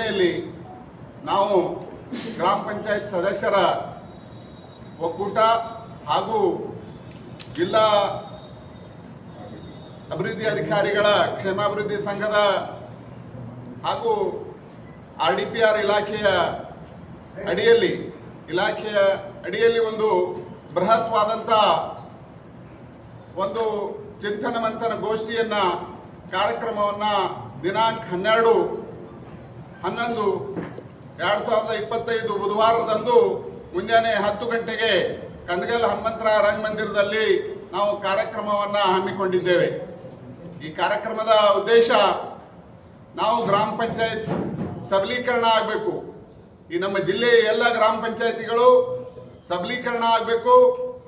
ಜಿಲ್ಲೆಯಲ್ಲಿ ನಾವು ಗ್ರಾಮ ಪಂಚಾಯತ್ ಸದಸ್ಯರ ಒಕ್ಕೂಟ ಹಾಗೂ ಜಿಲ್ಲಾ ಅಭಿವೃದ್ಧಿ ಅಧಿಕಾರಿಗಳ ಕ್ಷೇಮಾಭಿವೃದ್ಧಿ ಸಂಘದ ಹಾಗೂ ಆರ್ ಡಿ ಪಿ ಆರ್ ಇಲಾಖೆಯ ಅಡಿಯಲ್ಲಿ ಇಲಾಖೆಯ ಅಡಿಯಲ್ಲಿ ಒಂದು ಬೃಹತ್ವಾದಂಥ ಒಂದು ಚಿಂತನ ಮಂಥನ ಗೋಷ್ಠಿಯನ್ನು ಕಾರ್ಯಕ್ರಮವನ್ನು ದಿನಾಂಕ ಹನ್ನೆರಡು ಹನ್ನೊಂದು, ಎರಡು ಸಾವಿರದ ಇಪ್ಪತ್ತೈದು ಬುಧವಾರದಂದು ಮುಂಜಾನೆ ಹತ್ತು ಗಂಟೆಗೆ ಕಂದಗಲ್ ಹನುಮಂತರಾಯ ರಂಗಮಂದಿರದಲ್ಲಿ ನಾವು ಕಾರ್ಯಕ್ರಮವನ್ನು ಹಮ್ಮಿಕೊಂಡಿದ್ದೇವೆ. ಈ ಕಾರ್ಯಕ್ರಮದ ಉದ್ದೇಶ ನಾವು ಗ್ರಾಮ ಪಂಚಾಯತ್ ಸಬಲೀಕರಣ ಆಗಬೇಕು. ಈ ನಮ್ಮ ಜಿಲ್ಲೆಯ ಎಲ್ಲ ಗ್ರಾಮ ಪಂಚಾಯತಿಗಳು ಸಬಲೀಕರಣ ಆಗಬೇಕು,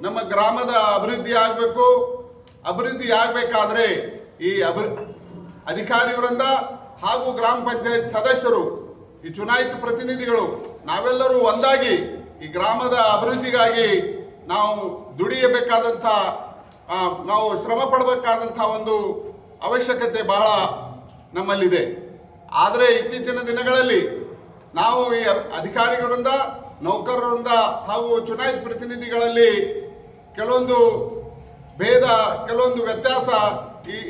ನಮ್ಮ ಗ್ರಾಮದ ಅಭಿವೃದ್ಧಿ ಆಗಬೇಕು. ಅಭಿವೃದ್ಧಿ ಆಗಬೇಕಾದ್ರೆ ಈ ಅಭಿ ಅಧಿಕಾರಿ ವೃಂದ ಹಾಗೂ ಗ್ರಾಮ ಪಂಚಾಯತ್ ಸದಸ್ಯರು, ಈ ಚುನಾಯಿತ ಪ್ರತಿನಿಧಿಗಳು, ನಾವೆಲ್ಲರೂ ಒಂದಾಗಿ ಈ ಗ್ರಾಮದ ಅಭಿವೃದ್ಧಿಗಾಗಿ ನಾವು ದುಡಿಯಬೇಕಾದಂಥ ನಾವು ಶ್ರಮ ಪಡಬೇಕಾದಂಥ ಒಂದು ಅವಶ್ಯಕತೆ ಬಹಳ ನಮ್ಮಲ್ಲಿದೆ. ಆದರೆ ಇತ್ತೀಚಿನ ದಿನಗಳಲ್ಲಿ ನಾವು ಈ ಅಧಿಕಾರಿಗಳಿಂದ, ನೌಕರರಿಂದ ಹಾಗೂ ಚುನಾಯಿತ ಪ್ರತಿನಿಧಿಗಳಲ್ಲಿ ಕೆಲವೊಂದು ಭೇದ, ಕೆಲವೊಂದು ವ್ಯತ್ಯಾಸ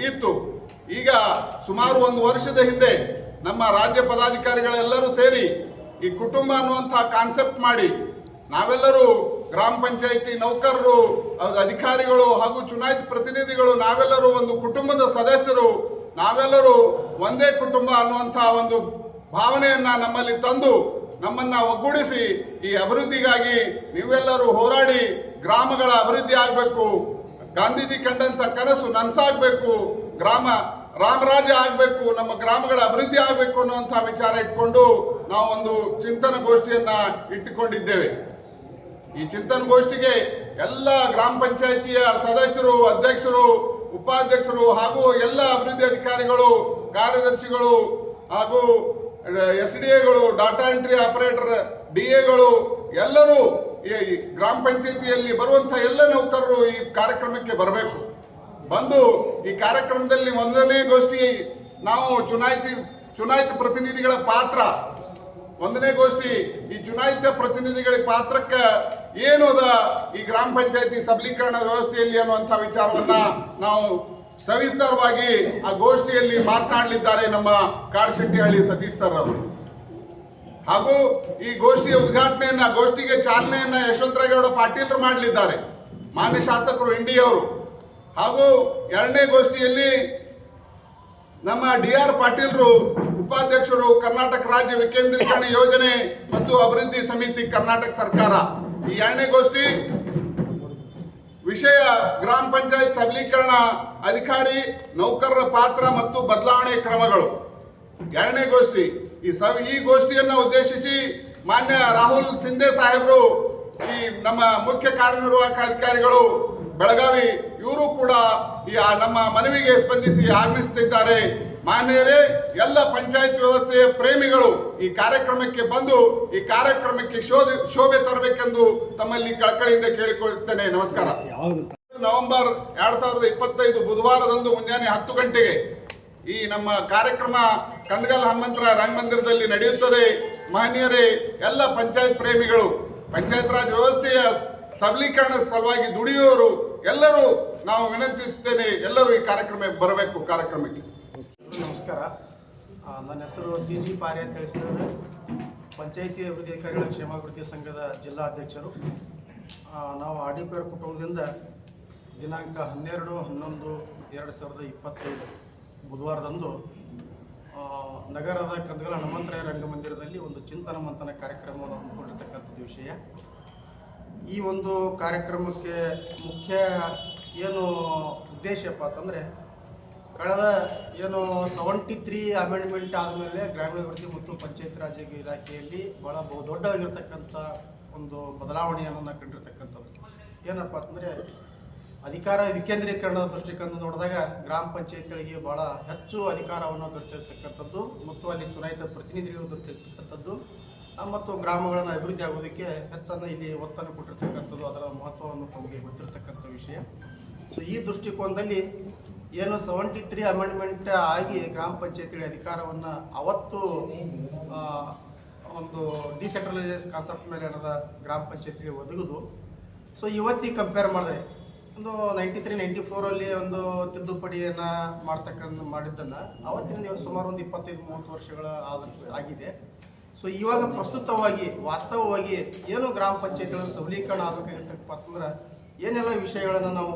ಇತ್ತು. ಈಗ ಸುಮಾರು ಒಂದು ವರ್ಷದ ಹಿಂದೆ ನಮ್ಮ ರಾಜ್ಯ ಪದಾಧಿಕಾರಿಗಳೆಲ್ಲರೂ ಸೇರಿ ಈ ಕುಟುಂಬ ಅನ್ನುವಂತಹ ಕಾನ್ಸೆಪ್ಟ್ ಮಾಡಿ ನಾವೆಲ್ಲರೂ ಗ್ರಾಮ ಪಂಚಾಯಿತಿ ನೌಕರರು ಅಧಿಕಾರಿಗಳು ಹಾಗೂ ಚುನಾಯಿತ ಪ್ರತಿನಿಧಿಗಳು ನಾವೆಲ್ಲರೂ ಒಂದು ಕುಟುಂಬದ ಸದಸ್ಯರು. ನಾವೆಲ್ಲರೂ ಒಂದೇ ಕುಟುಂಬ ಅನ್ನುವಂತಹ ಒಂದು ಭಾವನೆಯನ್ನ ನಮ್ಮಲ್ಲಿ ತಂದು ನಮ್ಮನ್ನ ಒಗ್ಗೂಡಿಸಿ ಈ ಅಭಿವೃದ್ಧಿಗಾಗಿ ನೀವೆಲ್ಲರೂ ಹೋರಾಡಿ ಗ್ರಾಮಗಳ ಅಭಿವೃದ್ಧಿ ಆಗಬೇಕು. ಗಾಂಧೀಜಿ ಕಂಡಂತ ಕನಸು ನನಸಾಗಬೇಕು. ಗ್ರಾಮ ರಾಮರಾಜ್ಯ ಆಗಬೇಕು, ನಮ್ಮ ಗ್ರಾಮಗಳ ಅಭಿವೃದ್ಧಿ ಆಗಬೇಕು ಅನ್ನುವಂಥ ವಿಚಾರ ಇಟ್ಕೊಂಡು ನಾವು ಒಂದು ಚಿಂತನ ಗೋಷ್ಠಿಯನ್ನ ಇಟ್ಟುಕೊಂಡಿದ್ದೇವೆ. ಈ ಚಿಂತನ ಗೋಷ್ಠಿಗೆ ಎಲ್ಲ ಗ್ರಾಮ ಪಂಚಾಯಿತಿಯ ಸದಸ್ಯರು, ಅಧ್ಯಕ್ಷರು, ಉಪಾಧ್ಯಕ್ಷರು ಹಾಗೂ ಎಲ್ಲ ಅಭಿವೃದ್ಧಿ ಅಧಿಕಾರಿಗಳು, ಕಾರ್ಯದರ್ಶಿಗಳು ಹಾಗೂ ಎಸ್ ಡಿ ಎಗಳು, ಡಾಟಾ ಎಂಟ್ರಿ ಆಪರೇಟರ್, ಡಿ ಎಗಳು, ಎಲ್ಲರೂ ಈ ಗ್ರಾಮ ಪಂಚಾಯಿತಿಯಲ್ಲಿ ಬರುವಂತಹ ಎಲ್ಲ ನೌಕರರು ಈ ಕಾರ್ಯಕ್ರಮಕ್ಕೆ ಬರಬೇಕು. ಬಂದು ಈ ಕಾರ್ಯಕ್ರಮದಲ್ಲಿ ಒಂದನೇ ಗೋಷ್ಠಿ ನಾವು ಚುನಾಯಿತಿ, ಚುನಾಯಿತ ಪ್ರತಿನಿಧಿಗಳ ಪಾತ್ರ. ಒಂದನೇ ಗೋಷ್ಠಿ ಈ ಚುನಾಯಿತ ಪ್ರತಿನಿಧಿಗಳ ಪಾತ್ರಕ್ಕೆ ಏನು ಅದ ಈ ಗ್ರಾಮ ಪಂಚಾಯತಿ ಸಬಲೀಕರಣ ವ್ಯವಸ್ಥೆಯಲ್ಲಿ ಅನ್ನುವಂಥ ವಿಚಾರವನ್ನ ನಾವು ಸವಿಸ್ತಾರವಾಗಿ ಆ ಗೋಷ್ಠಿಯಲ್ಲಿ ಮಾತನಾಡಲಿದ್ದಾರೆ ನಮ್ಮ ಕಾಡಶೆಟ್ಟಿಹಳ್ಳಿ ಸತೀಶ್ ಸರ್ ಅವರು. ಹಾಗೂ ಈ ಗೋಷ್ಠಿಯ ಉದ್ಘಾಟನೆಯನ್ನ, ಗೋಷ್ಠಿಗೆ ಚಾಲನೆಯನ್ನ ಯಶವಂತರಾಗೌಡ ಪಾಟೀಲ್ರು ಮಾಡಲಿದ್ದಾರೆ. ಮಾನ್ಯ ಶಾಸಕರು ಇಂಡಿಯವರು ಹಾಗೂ ಎರಡನೇ ಗೋಷ್ಠಿಯಲ್ಲಿ ನಮ್ಮ ಡಿ ಆರ್ ಪಾಟೀಲ್ರು, ಉಪಾಧ್ಯಕ್ಷರು, ಕರ್ನಾಟಕ ರಾಜ್ಯ ವಿಕೇಂದ್ರೀಕರಣ ಯೋಜನೆ ಮತ್ತು ಅಭಿವೃದ್ಧಿ ಸಮಿತಿ ಕರ್ನಾಟಕ ಸರ್ಕಾರ. ಈ ಎರಡನೇ ಗೋಷ್ಠಿ ವಿಷಯ ಗ್ರಾಮ ಪಂಚಾಯತ್ ಸಬಲೀಕರಣ ಅಧಿಕಾರಿ, ನೌಕರರ ಪಾತ್ರ ಮತ್ತು ಬದಲಾವಣೆ ಕ್ರಮಗಳು. ಎರಡನೇ ಗೋಷ್ಠಿ ಈ ಸಭ ಈ ಗೋಷ್ಠಿಯನ್ನು ಉದ್ದೇಶಿಸಿ ಮಾನ್ಯ ರಾಹುಲ್ ಸಿಂಧೆ ಸಾಹೇಬರು, ಈ ನಮ್ಮ ಮುಖ್ಯ ಕಾರ್ಯನಿರ್ವಾಹಕ ಅಧಿಕಾರಿಗಳು ಬೆಳಗಾವಿ ಇವರು ಕೂಡ ಈ ಆ ನಮ್ಮ ಮನವಿಗೆ ಸ್ಪಂದಿಸಿ ಆಗಮಿಸುತ್ತಿದ್ದಾರೆ. ಮಾನ್ಯರೇ ಎಲ್ಲ ಪಂಚಾಯತ್ ವ್ಯವಸ್ಥೆಯ ಪ್ರೇಮಿಗಳು ಈ ಕಾರ್ಯಕ್ರಮಕ್ಕೆ ಬಂದು ಈ ಕಾರ್ಯಕ್ರಮಕ್ಕೆ ಶೋಧ ಶೋಭೆ ತರಬೇಕೆಂದು ತಮ್ಮಲ್ಲಿ ಕಳಕಳಿಯಿಂದ ಕೇಳಿಕೊಳ್ಳುತ್ತೇನೆ. ನಮಸ್ಕಾರ. ನವೆಂಬರ್ ಎರಡ್ ಸಾವಿರದ ಇಪ್ಪತ್ತೈದು ಬುಧವಾರದಂದು ಮುಂಜಾನೆ ಹತ್ತು ಗಂಟೆಗೆ ಈ ನಮ್ಮ ಕಾರ್ಯಕ್ರಮ ಕಂದಗಲ್ ಹನುಮಂತರ ರಂಗಮಂದಿರದಲ್ಲಿ ನಡೆಯುತ್ತದೆ. ಮಹನೀಯರೇ ಎಲ್ಲ ಪಂಚಾಯತ್ ಪ್ರೇಮಿಗಳು ಪಂಚಾಯತ್ ರಾಜ್ ವ್ಯವಸ್ಥೆಯ ಸಬಲೀಕರಣ ಸಲುವಾಗಿ ದುಡಿಯುವವರು ಎಲ್ಲರೂ ನಾವು ವಿನಂತಿಸುತ್ತೇನೆ ಎಲ್ಲರೂ ಈ ಕಾರ್ಯಕ್ರಮಕ್ಕೆ ಬರಬೇಕು ಕಾರ್ಯಕ್ರಮಕ್ಕೆ. ನಮಸ್ಕಾರ. ನನ್ನ ಹೆಸರು ಸಿ ಸಿ ಪಾರೆ ಅಂತ ಹೇಳಿದ್ರೆ ಪಂಚಾಯಿತಿ ಅಭಿವೃದ್ಧಿ ಅಧಿಕಾರಿಗಳ ಕ್ಷೇಮಾಭಿವೃದ್ಧಿ ಸಂಘದ ಜಿಲ್ಲಾಧ್ಯಕ್ಷರು ಆ, ನಾವು ಆಡಿಪೇರ್ ಕುಟುಂಬದಿಂದ ದಿನಾಂಕ ಹನ್ನೆರಡು ಹನ್ನೊಂದು ಎರಡು ಸಾವಿರದ ಇಪ್ಪತ್ತೈದು ಬುಧವಾರದಂದು ನಗರದ ಕಂದಗಲ ಹನುಮಂತರಾಯ ರಂಗಮಂದಿರದಲ್ಲಿ ಒಂದು ಚಿಂತನ ಮಂಥನ ಕಾರ್ಯಕ್ರಮವನ್ನು ಹಮ್ಮಿಕೊಂಡಿರ್ತಕ್ಕಂಥದ್ದು ವಿಷಯ. ಈ ಒಂದು ಕಾರ್ಯಕ್ರಮಕ್ಕೆ ಮುಖ್ಯ ಏನು ಉದ್ದೇಶಪ್ಪ ಅಂತಂದರೆ, ಕಳೆದ ಏನು ಸೆವೆಂಟಿ ತ್ರೀ ಅಮೆಂಡ್ಮೆಂಟ್ ಆದಮೇಲೆ ಗ್ರಾಮೀಣಾಭಿವೃದ್ಧಿ ಮತ್ತು ಪಂಚಾಯತ್ ರಾಜ್ ಇಲಾಖೆಯಲ್ಲಿ ಭಾಳ ಬಹು ದೊಡ್ಡವಾಗಿರ್ತಕ್ಕಂಥ ಒಂದು ಬದಲಾವಣೆಯನ್ನು ನಾವು ಕಂಡಿರ್ತಕ್ಕಂಥದ್ದು. ಏನಪ್ಪ ಅಂತಂದರೆ, ಅಧಿಕಾರ ವಿಕೇಂದ್ರೀಕರಣದ ದೃಷ್ಟಿಕೋನ ನೋಡಿದಾಗ ಗ್ರಾಮ ಪಂಚಾಯತ್ಗಳಿಗೆ ಭಾಳ ಹೆಚ್ಚು ಅಧಿಕಾರವನ್ನು ದೊರೆತಿರ್ತಕ್ಕಂಥದ್ದು ಮತ್ತು ಅಲ್ಲಿ ಚುನಾಯಿತ ಪ್ರತಿನಿಧಿಗಳು ದೊರೆತಿರ್ತಕ್ಕಂಥದ್ದು. ಮತ್ತು ಗ್ರಾಮಗಳನ್ನು ಅಭಿವೃದ್ಧಿ ಆಗೋದಕ್ಕೆ ಹೆಚ್ಚನ್ನು ಇಲ್ಲಿ ಒತ್ತನ್ನು ಕೊಟ್ಟಿರ್ತಕ್ಕಂಥದ್ದು ಅದರ ಮಹತ್ವವನ್ನು ತಮಗೆ ಗೊತ್ತಿರತಕ್ಕಂಥ ವಿಷಯ. ಸೊ ಈ ದೃಷ್ಟಿಕೋನದಲ್ಲಿ ಏನು ಸೆವೆಂಟಿ ತ್ರೀ ಅಮೆಂಡ್ಮೆಂಟ್ ಆಗಿ ಗ್ರಾಮ ಪಂಚಾಯತಿಗಳ ಅಧಿಕಾರವನ್ನು ಅವತ್ತು ಒಂದು ಡಿಸೆಂಟ್ರಲೈಸೇಷನ್ ಕಾನ್ಸೆಪ್ಟ್ ಮೇಲೆ ಏನದ ಗ್ರಾಮ ಪಂಚಾಯತಿಗೆ ಒದಗಿದು. ಸೊ ಇವತ್ತಿಗೆ ಕಂಪೇರ್ ಮಾಡಿದ್ರೆ, ಒಂದು ನೈಂಟಿ ತ್ರೀ ನೈಂಟಿ ಫೋರಲ್ಲಿ ಒಂದು ತಿದ್ದುಪಡಿಯನ್ನು ಮಾಡ್ತಕ್ಕಂಥ ಮಾಡಿದ್ದನ್ನು ಅವತ್ತಿನಿಂದ ಇವತ್ತು ಸುಮಾರು ಒಂದು ಇಪ್ಪತ್ತೈದು, ಮೂವತ್ತು ವರ್ಷಗಳ ಆಗಿದೆ. ಸೊ ಇವಾಗ ಪ್ರಸ್ತುತವಾಗಿ, ವಾಸ್ತವವಾಗಿ ಏನು ಗ್ರಾಮ ಪಂಚಾಯತ್ಗಳ ಸಬಲೀಕರಣ ಆಗಬೇಕಾಗಿರ್ತಕ್ಕಂಥ ಅಂತಂದ್ರೆ, ಏನೆಲ್ಲ ವಿಷಯಗಳನ್ನು ನಾವು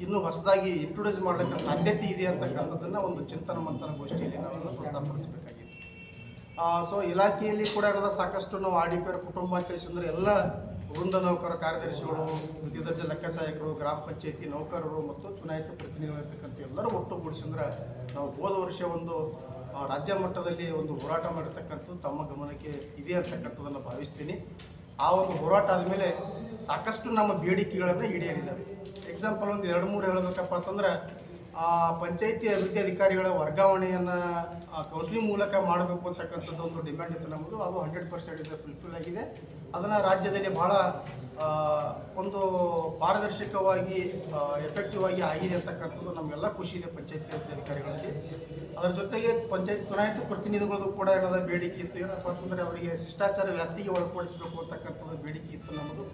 ಇನ್ನೂ ಹೊಸದಾಗಿ ಇಂಟ್ರೊಡ್ಯೂಸ್ ಮಾಡಲಿಕ್ಕೆ ಸಾಧ್ಯತೆ ಇದೆ ಅಂತಕ್ಕಂಥದ್ದನ್ನು ಒಂದು ಚಿಂತನ ಮಂಥನ ಗೋಷ್ಠಿಯಲ್ಲಿ ನಾವೆಲ್ಲ ಪ್ರಸ್ತಾಪಡಿಸಬೇಕಾಗಿತ್ತು ಸೊ ಇಲಾಖೆಯಲ್ಲಿ ಕೂಡ ಇರೋದ ಸಾಕಷ್ಟು ನಾವು ಆಡಿಪೇರ್ ಕುಟುಂಬ ತಿಳಿಸಿದ್ರೆ ಎಲ್ಲ ವೃಂದ ನೌಕರ ಕಾರ್ಯದರ್ಶಿಗಳು ದ್ವಿತೀಯ ದರ್ಜೆ ಲೆಕ್ಕ ಸಹಾಯಕರು ಗ್ರಾಮ ಪಂಚಾಯತಿ ನೌಕರರು ಮತ್ತು ಚುನಾಯಿತ ಪ್ರತಿನಿಧಿಗಳು ಇರ್ತಕ್ಕಂಥ ಎಲ್ಲರೂ ಒಟ್ಟುಗೂಡಿಸಿದ್ರೆ ನಾವು ಹೋದ ವರ್ಷ ಒಂದು ರಾಜ್ಯ ಮಟ್ಟದಲ್ಲಿ ಒಂದು ಹೋರಾಟ ಮಾಡಿರ್ತಕ್ಕಂಥದ್ದು ತಮ್ಮ ಗಮನಕ್ಕೆ ಇದೆ ಅಂತಕ್ಕಂಥದ್ದನ್ನು ಭಾವಿಸ್ತೀನಿ. ಆ ಒಂದು ಹೋರಾಟ ಆದಮೇಲೆ ಸಾಕಷ್ಟು ನಮ್ಮ ಬೇಡಿಕೆಗಳನ್ನು ಈಡೇರಿದ್ದಾವೆ ಎಕ್ಸಾಂಪಲ್ ಒಂದು ಎರಡು ಮೂರು ಹೇಳಬೇಕಪ್ಪ ಅಂತಂದ್ರೆ ಪಂಚಾಯತಿ ಅಭಿವೃದ್ಧಿ ಅಧಿಕಾರಿಗಳ ವರ್ಗಾವಣೆಯನ್ನು ಕೌನ್ಸಿಲಿಂಗ್ ಮೂಲಕ ಮಾಡಬೇಕು ಅಂತಕ್ಕಂಥದ್ದು ಒಂದು ಡಿಮ್ಯಾಂಡ್ ಇತ್ತು ನಮ್ಮದು ಅದು ಹಂಡ್ರೆಡ್ ಪರ್ಸೆಂಟ್ ಇದೆ ಫುಲ್ಫಿಲ್ ಆಗಿದೆ. ಅದನ್ನು ರಾಜ್ಯದಲ್ಲಿ ಬಹಳ ಒಂದು ಪಾರದರ್ಶಕವಾಗಿ ಎಫೆಕ್ಟಿವ್ ಆಗಿ ಆಗಿದೆ ಅಂತಕ್ಕಂಥದ್ದು ನಮಗೆಲ್ಲ ಖುಷಿ ಇದೆ ಪಂಚಾಯತಿ ಅಧಿಕಾರಿಗಳಲ್ಲಿ ಅದರ ಜೊತೆಗೆ ಪಂಚಾಯತ್ ಚುನಾಯಿತ ಪ್ರತಿನಿಧಿಗಳದ್ದು ಕೂಡ ಏನಾದ ಬೇಡಿಕೆ ಇತ್ತು. ಏನಪ್ಪ ಅಂತಂದರೆ ಅವರಿಗೆ ಶಿಷ್ಟಾಚಾರ ವ್ಯಾಪ್ತಿಗೆ ಒಳಪಡಿಸಬೇಕು ಅಂತಕ್ಕಂಥದ್ದು ಬೇಡಿಕೆ ಇತ್ತು ನಮ್ಮದು.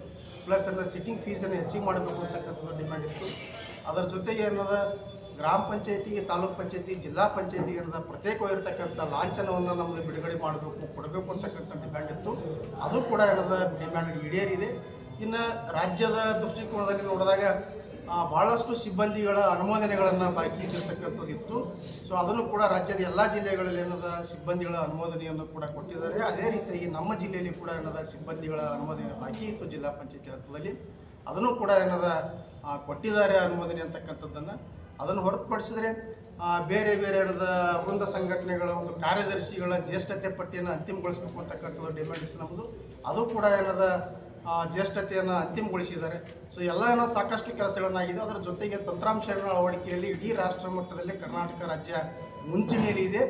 ಪ್ಲಸ್ ಅದರ ಸಿಟ್ಟಿಂಗ್ ಫೀಸನ್ನು ಹೆಚ್ಚಿಗೆ ಮಾಡಬೇಕು ಅಂತಕ್ಕಂಥದ್ದು ಡಿಮ್ಯಾಂಡ್ ಇತ್ತು. ಅದರ ಜೊತೆಗೆ ಏನದ ಗ್ರಾಮ ಪಂಚಾಯತಿಗೆ, ತಾಲೂಕ್ ಪಂಚಾಯತಿ, ಜಿಲ್ಲಾ ಪಂಚಾಯತಿಗೆ ಏನದ ಪ್ರತ್ಯೇಕವಾಗಿರ್ತಕ್ಕಂಥ ಲಾಂಛನವನ್ನು ನಮಗೆ ಬಿಡುಗಡೆ ಮಾಡಬೇಕು, ಕೊಡಬೇಕು ಅಂತಕ್ಕಂಥ ಡಿಮ್ಯಾಂಡ್ ಇತ್ತು. ಅದು ಕೂಡ ಏನದ ಡಿಮ್ಯಾಂಡ್ ಈಡೇರಿದೆ. ಇನ್ನು ರಾಜ್ಯದ ದೃಷ್ಟಿಕೋನದಲ್ಲಿ ನೋಡಿದಾಗ ಭಾಳಷ್ಟು ಸಿಬ್ಬಂದಿಗಳ ಅನುಮೋದನೆಗಳನ್ನು ಬಾಕಿ ಇದ್ದಿರ್ತಕ್ಕಂಥದ್ದು ಇತ್ತು. ಸೊ ಅದನ್ನು ಕೂಡ ರಾಜ್ಯದ ಎಲ್ಲ ಜಿಲ್ಲೆಗಳಲ್ಲಿ ಏನದ, ಸಿಬ್ಬಂದಿಗಳ ಅನುಮೋದನೆಯನ್ನು ಕೂಡ ಕೊಟ್ಟಿದ್ದಾರೆ. ಅದೇ ರೀತಿಯಾಗಿ ನಮ್ಮ ಜಿಲ್ಲೆಯಲ್ಲಿ ಕೂಡ ಏನದ, ಸಿಬ್ಬಂದಿಗಳ ಅನುಮೋದನೆ ಬಾಕಿ ಇತ್ತು ಜಿಲ್ಲಾ ಪಂಚಾಯತಿ ಹಂತದಲ್ಲಿ. ಅದನ್ನು ಕೂಡ ಏನದ ಕೊಟ್ಟಿದ್ದಾರೆ ಅನುಮೋದನೆ ಅಂತಕ್ಕಂಥದ್ದನ್ನು. ಅದನ್ನು ಹೊರತುಪಡಿಸಿದ್ರೆ ಬೇರೆ ಬೇರೆ ವೃಂದ ಸಂಘಟನೆಗಳ ಒಂದು ಕಾರ್ಯದರ್ಶಿಗಳ ಜ್ಯೇಷ್ಠತೆ ಪಟ್ಟಿಯನ್ನು ಅಂತಿಮಗೊಳಿಸಬೇಕು ಅಂತಕ್ಕಂಥದ್ದು ಡಿಮ್ಯಾಂಡ್ ಇತ್ತು ನಮ್ಮದು ಅದು ಕೂಡ ಏನದ ಜ್ಯೇಷ್ಠತೆಯನ್ನು ಅಂತಿಮಗೊಳಿಸಿದ್ದಾರೆ. ಸೊ ಎಲ್ಲ ಏನೋ ಸಾಕಷ್ಟು ಕೆಲಸಗಳನ್ನಾಗಿದೆ. ಅದರ ಜೊತೆಗೆ ತಂತ್ರಾಂಶಗಳ ಅಳವಡಿಕೆಯಲ್ಲಿ ಇಡೀ ರಾಷ್ಟ್ರ ಮಟ್ಟದಲ್ಲಿ ಕರ್ನಾಟಕ ರಾಜ್ಯ ಮುಂಚೂಣಿಯಲ್ಲಿ ಇದೆ.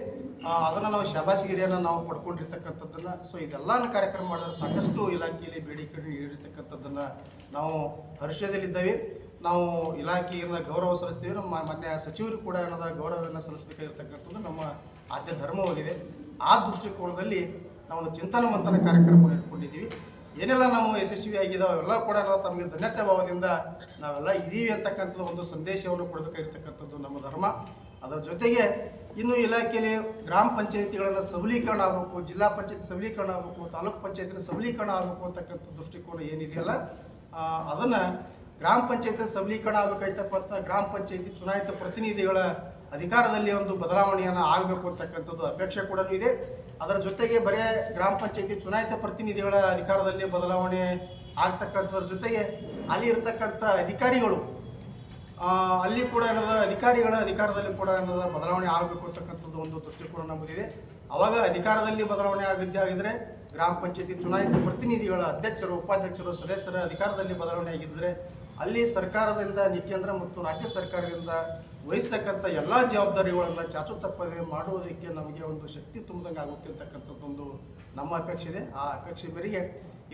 ಅದನ್ನು ನಾವು ಶಬಾಸಿಗಿರಿಯನ್ನು ನಾವು ಪಡ್ಕೊಂಡಿರ್ತಕ್ಕಂಥದ್ದನ್ನು ಸೊ ಇದೆಲ್ಲ ಕಾರ್ಯಕ್ರಮ ಮಾಡಿದ್ರೆ ಸಾಕಷ್ಟು ಇಲಾಖೆಯಲ್ಲಿ ಬೇಡಿಕೆ ಇಡಿರ್ತಕ್ಕಂಥದ್ದನ್ನು ನಾವು ಹರ್ಷದಲ್ಲಿದ್ದೇವೆ ನಾವು ಇಲಾಖೆಯಿಂದ ಗೌರವ ಸಲ್ಲಿಸ್ತೀವಿ. ನಮ್ಮ ಮಾನ್ಯ ಸಚಿವರು ಕೂಡ ಏನದ ಗೌರವವನ್ನು ಸಲ್ಲಿಸಬೇಕಾಗಿರ್ತಕ್ಕಂಥದ್ದು ನಮ್ಮ ಆದ್ಯ ಧರ್ಮವಾಗಿದೆ ಆ ದೃಷ್ಟಿಕೋನದಲ್ಲಿ ನಾವು ಒಂದು ಚಿಂತನ ಮಂಥನ ಕಾರ್ಯಕ್ರಮವನ್ನು ಇಟ್ಕೊಂಡಿದ್ದೀವಿ. ಏನೆಲ್ಲ ನಾವು ಯಶಸ್ವಿ ಆಗಿದಾವೆ ಅವೆಲ್ಲ ಕೂಡ ನಾವು ತಮಗೆ ಧನ್ಯತೆ ಭಾವದಿಂದ ನಾವೆಲ್ಲ ಇದೀವಿ ಅಂತಕ್ಕಂಥದ್ದು ಒಂದು ಸಂದೇಶವನ್ನು ಕೊಡಬೇಕಾಗಿರ್ತಕ್ಕಂಥದ್ದು ನಮ್ಮ ಧರ್ಮ. ಅದರ ಜೊತೆಗೆ ಇನ್ನು ಇಲಾಖೆಯಲ್ಲಿ ಗ್ರಾಮ ಪಂಚಾಯತಿಗಳನ್ನು ಸಬಲೀಕರಣ ಆಗಬೇಕು, ಜಿಲ್ಲಾ ಪಂಚಾಯತ್ ಸಬಲೀಕರಣ ಆಗಬೇಕು, ತಾಲೂಕು ಪಂಚಾಯತಿನ ಸಬಲೀಕರಣ ಆಗಬೇಕು ಅಂತಕ್ಕಂಥ ದೃಷ್ಟಿಕೋನ ಏನಿದೆಯಲ್ಲ ಅದನ್ನ ಗ್ರಾಮ ಪಂಚಾಯತ್ ಸಬಲೀಕರಣ ಆಗಬೇಕಾಯ್ತಪ್ಪ ಅಂತ ಗ್ರಾಮ ಪಂಚಾಯತಿ ಚುನಾಯಿತ ಪ್ರತಿನಿಧಿಗಳ ಅಧಿಕಾರದಲ್ಲಿ ಒಂದು ಬದಲಾವಣೆಯನ್ನು ಆಗಬೇಕು ಅಂತಕ್ಕಂಥದ್ದು ಅಪೇಕ್ಷೆ ಕೂಡ ಇದೆ. ಅದರ ಜೊತೆಗೆ ಬರೇ ಗ್ರಾಮ ಪಂಚಾಯತಿ ಚುನಾಯಿತ ಪ್ರತಿನಿಧಿಗಳ ಅಧಿಕಾರದಲ್ಲಿ ಬದಲಾವಣೆ ಆಗ್ತಕ್ಕಂಥದ್ರ ಜೊತೆಗೆ ಅಲ್ಲಿ ಇರತಕ್ಕಂಥ ಅಧಿಕಾರಿಗಳು ಅಲ್ಲಿ ಕೂಡ ಏನದ, ಅಧಿಕಾರಿಗಳ ಅಧಿಕಾರದಲ್ಲಿ ಕೂಡ ಏನದ ಬದಲಾವಣೆ ಆಗಬೇಕು ಅಂತಕ್ಕಂಥದ್ದು ಒಂದು ದೃಷ್ಟಿಕೋನ ನಮ್ಮದಿದೆ. ಅವಾಗ ಅಧಿಕಾರದಲ್ಲಿ ಬದಲಾವಣೆ ಆಗಿದ್ದೆ ಆಗಿದ್ರೆ ಗ್ರಾಮ ಪಂಚಾಯತಿ ಚುನಾಯಿತ ಪ್ರತಿನಿಧಿಗಳ ಅಧ್ಯಕ್ಷರು, ಉಪಾಧ್ಯಕ್ಷರು, ಸದಸ್ಯರ ಅಧಿಕಾರದಲ್ಲಿ ಬದಲಾವಣೆ ಆಗಿದ್ದರೆ ಅಲ್ಲಿ ಸರ್ಕಾರದಿಂದ ಕೇಂದ್ರ ಮತ್ತು ರಾಜ್ಯ ಸರ್ಕಾರದಿಂದ ವಹಿಸ್ತಕ್ಕಂಥ ಎಲ್ಲ ಜವಾಬ್ದಾರಿಗಳನ್ನು ಚಾಚು ತಪ್ಪದೆ ಮಾಡುವುದಕ್ಕೆ ನಮಗೆ ಒಂದು ಶಕ್ತಿ ತುಂಬಿದಂಗೆ ಆಗುತ್ತೆ ಅಂತಕ್ಕಂಥದ್ದೊಂದು ನಮ್ಮ ಅಪೇಕ್ಷೆ ಇದೆ. ಆ ಅಪೇಕ್ಷೆ ಮೇರೆಗೆ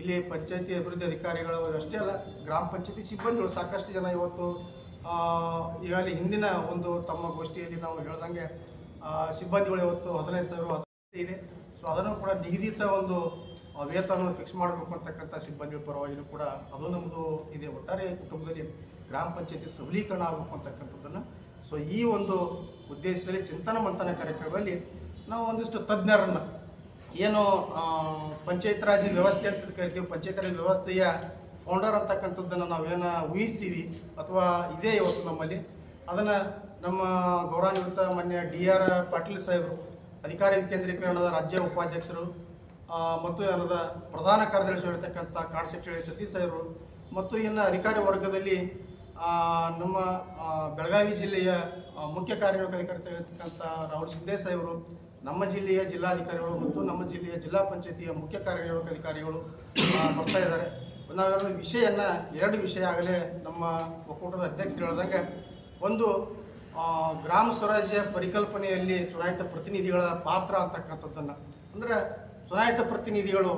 ಇಲ್ಲಿ ಪಂಚಾಯತಿ ಅಭಿವೃದ್ಧಿ ಅಧಿಕಾರಿಗಳು ಅಷ್ಟೇ ಅಲ್ಲ, ಗ್ರಾಮ ಪಂಚಾಯತಿ ಸಿಬ್ಬಂದಿಗಳು ಸಾಕಷ್ಟು ಜನ ಇವತ್ತು ಈಗಾಗಲೇ ಹಿಂದಿನ ಒಂದು ತಮ್ಮ ಗೋಷ್ಠಿಯಲ್ಲಿ ನಾವು ಹೇಳ್ದಂಗೆ ಸಿಬ್ಬಂದಿಗಳು ಇವತ್ತು ಹದಿನೈದು ಸಾವಿರ ಇದೆ. ಸೊ ಅದನ್ನು ಕೂಡ ನಿಗದಿತ ಒಂದು ವೇತನ ಫಿಕ್ಸ್ ಮಾಡಬೇಕು ಅಂತಕ್ಕಂಥ ಸಿಬ್ಬಂದಿಗಳ ಪರವಾಗಿಯೂ ಕೂಡ ಅದು ನಮ್ಮದು ಇದೆ. ಒಟ್ಟಾರೆ ಕುಟುಂಬದಲ್ಲಿ ಗ್ರಾಮ ಪಂಚಾಯತಿ ಸಬಲೀಕರಣ ಆಗಬೇಕು ಅಂತಕ್ಕಂಥದ್ದನ್ನು. ಸೊ ಈ ಒಂದು ಉದ್ದೇಶದಲ್ಲಿ ಚಿಂತನ ಮಂಥನ ಕಾರ್ಯಕ್ರಮದಲ್ಲಿ ನಾವು ಒಂದಿಷ್ಟು ತಜ್ಞರನ್ನು, ಏನು ಪಂಚಾಯತ್ ರಾಜ್ ವ್ಯವಸ್ಥೆ ಅಂತ ಕರಿತೀವಿ. ಪಂಚಾಯತ್ ರಾಜ್ ವ್ಯವಸ್ಥೆಯ ಫೌಂಡರ್ ಅಂತಕ್ಕಂಥದ್ದನ್ನು ನಾವೇನು ಊಹಿಸ್ತೀವಿ ಅಥವಾ ಇದೇ ಇವತ್ತು ನಮ್ಮಲ್ಲಿ. ಅದನ್ನು ನಮ್ಮ ಗೌರವಾನ್ವಿತ ಮಾನ್ಯ ಡಿ ಆರ್ ಪಾಟೀಲ್ ಸಾಹೇಬರು ಅಧಿಕಾರಿ ವಿಕೇಂದ್ರೀಕರಣದ ರಾಜ್ಯ ಉಪಾಧ್ಯಕ್ಷರು ಮತ್ತು ಏನದ ಪ್ರಧಾನ ಕಾರ್ಯದರ್ಶಿ ಇರತಕ್ಕಂಥ ಸೆಕ್ರೆಟರಿ ಸತೀಶ್ ಅವರು ಮತ್ತು ಇನ್ನು ಅಧಿಕಾರಿ ವರ್ಗದಲ್ಲಿ ನಮ್ಮ ಬೆಳಗಾವಿ ಜಿಲ್ಲೆಯ ಮುಖ್ಯ ಕಾರ್ಯನಿರ್ವಾಹಕ ಇರತಕ್ಕಂಥ ರಾಹುಲ್ ಸಿದ್ದೇಶ್ ಅವರು ನಮ್ಮ ಜಿಲ್ಲೆಯ ಜಿಲ್ಲಾಧಿಕಾರಿಗಳು ಮತ್ತು ನಮ್ಮ ಜಿಲ್ಲೆಯ ಜಿಲ್ಲಾ ಪಂಚಾಯತಿಯ ಮುಖ್ಯ ಕಾರ್ಯನಿರ್ವಾಹಕ ಅಧಿಕಾರಿಗಳು ಬರ್ತಾ ಇದ್ದಾರೆ. ನಾವೆಲ್ಲ ವಿಷಯನ ಎರಡು ವಿಷಯ ಆಗಲೇ ನಮ್ಮ ಒಕ್ಕೂಟದ ಅಧ್ಯಕ್ಷರು ಹೇಳ್ದಂಗೆ, ಒಂದು ಗ್ರಾಮ ಸ್ವರಾಜ್ಯ ಪರಿಕಲ್ಪನೆಯಲ್ಲಿ ಚುನಾಯಿತ ಪ್ರತಿನಿಧಿಗಳ ಪಾತ್ರ ಅಂತಕ್ಕಂಥದ್ದನ್ನು. ಅಂದರೆ ಚುನಾಯಿತ ಪ್ರತಿನಿಧಿಗಳು